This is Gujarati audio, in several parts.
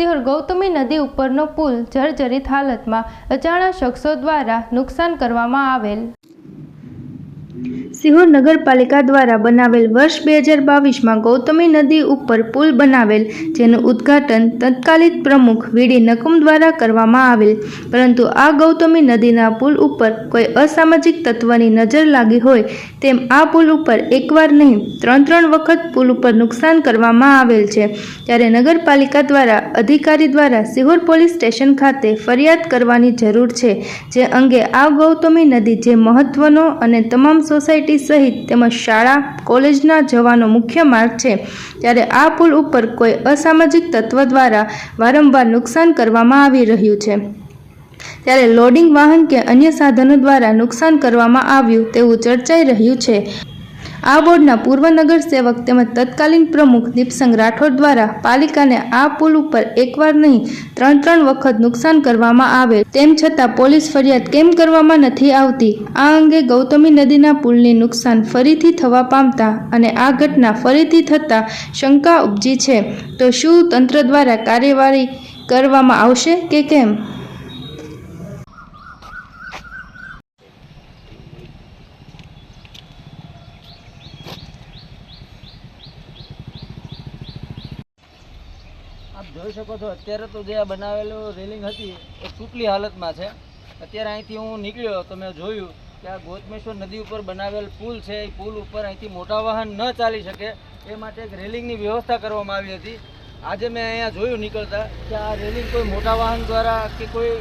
સિહોર ગૌતમી નદી ઉપરનો પુલ જર્જરિત હાલતમાં અજાણા શખ્સો દ્વારા નુકસાન કરવામાં આવેલ. સિહોર નગરપાલિકા દ્વારા બનાવેલ વર્ષ બે હજાર બાવીસમાં ગૌતમી નદી ઉપર પુલ બનાવેલ, જેનું ઉદ્ઘાટન તત્કાલિક પ્રમુખ વીડી નકમ દ્વારા કરવામાં આવેલ. પરંતુ આ ગૌતમી નદીના પુલ ઉપર કોઈ અસામાજિક તત્વની નજર લાગી હોય તેમ આ પુલ ઉપર એકવાર નહીં, ત્રણ ત્રણ વખત પુલ ઉપર નુકસાન કરવામાં આવેલ છે. ત્યારે નગરપાલિકા દ્વારા, અધિકારી દ્વારા સિહોર પોલીસ સ્ટેશન ખાતે ફરિયાદ કરવાની જરૂર છે, જે અંગે આ ગૌતમી નદી જે મહત્વનો અને તમામ સોસાયટી સહિત તેમજ શાળા, કોલેજના જવાનો મુખ્ય માર્ગ છે. ત્યારે આ પુલ ઉપર કોઈ અસામાજિક તત્વ દ્વારા વારંવાર નુકસાન કરવામાં આવી રહ્યું છે. ત્યારે લોડિંગ વાહન કે અન્ય સાધનો દ્વારા નુકસાન કરવામાં આવ્યું તેવું ચર્ચાઈ રહ્યું છે. આ બોર્ડના પૂર્વ નગરસેવક તેમજ તત્કાલીન પ્રમુખ દીપસંગ રાઠોડ દ્વારા પાલિકાને આ પુલ ઉપર એકવાર નહીં, ત્રણ ત્રણ વખત નુકસાન કરવામાં આવે, તેમ છતાં પોલીસ ફરિયાદ કેમ કરવામાં નથી આવતી? આ અંગે ગૌતમી નદીના પુલની નુકસાન ફરીથી થવા પામતા અને આ ઘટના ફરીથી થતાં શંકા ઉપજી છે. તો શું તંત્ર દ્વારા કાર્યવાહી કરવામાં આવશે કે કેમ? જોઈ શકો છો, અત્યારે તો જે આ બનાવેલું રેલિંગ હતી, એ તૂટલી હાલતમાં છે. અત્યારે અહીંથી હું નીકળ્યો તો મેં જોયું કે આ ગોતમેશ્વર નદી ઉપર બનાવેલ પુલ છે, એ પુલ ઉપર અહીંથી મોટા વાહન ન ચાલી શકે, એ માટે એક રેલિંગની વ્યવસ્થા કરવામાં આવી હતી. આજે મેં અહીંયા જોયું નીકળતા કે આ રેલિંગ કોઈ મોટા વાહન દ્વારા કે કોઈ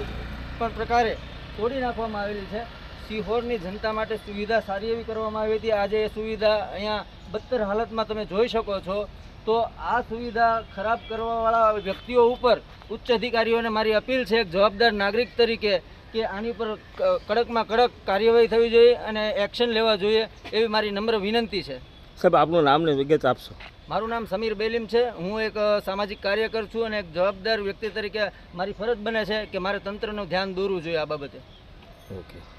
પણ પ્રકારે તોડી નાખવામાં આવેલી છે. સિહોરની જનતા માટે સુવિધા સારી એવી કરવામાં આવી હતી. આજે એ સુવિધા અહીંયા બદતર હાલતમાં તમે જોઈ શકો છો તો આ સુવિધા ખરાબ કરવાવાળા વ્યક્તિઓ ઉપર ઉચ્ચ અધિકારીઓને મારી અપીલ છે એક જવાબદાર નાગરિક તરીકે કે આની પર કડકમાં કડક કાર્યવાહી થવી જોઈએ અને એક્શન લેવા જોઈએ એવી મારી નમ્ર વિનંતી છે. સાહેબ આપનું નામ ને વિગત આપશો. મારું નામ સમીર બેલીમ છે હું એક સામાજિક કાર્યકર છું અને એક જવાબદાર વ્યક્તિ તરીકે મારી ફરજ બને છે કે મારે તંત્રનું ધ્યાન દોરવું જોઈએ આ બાબતે. ઓકે.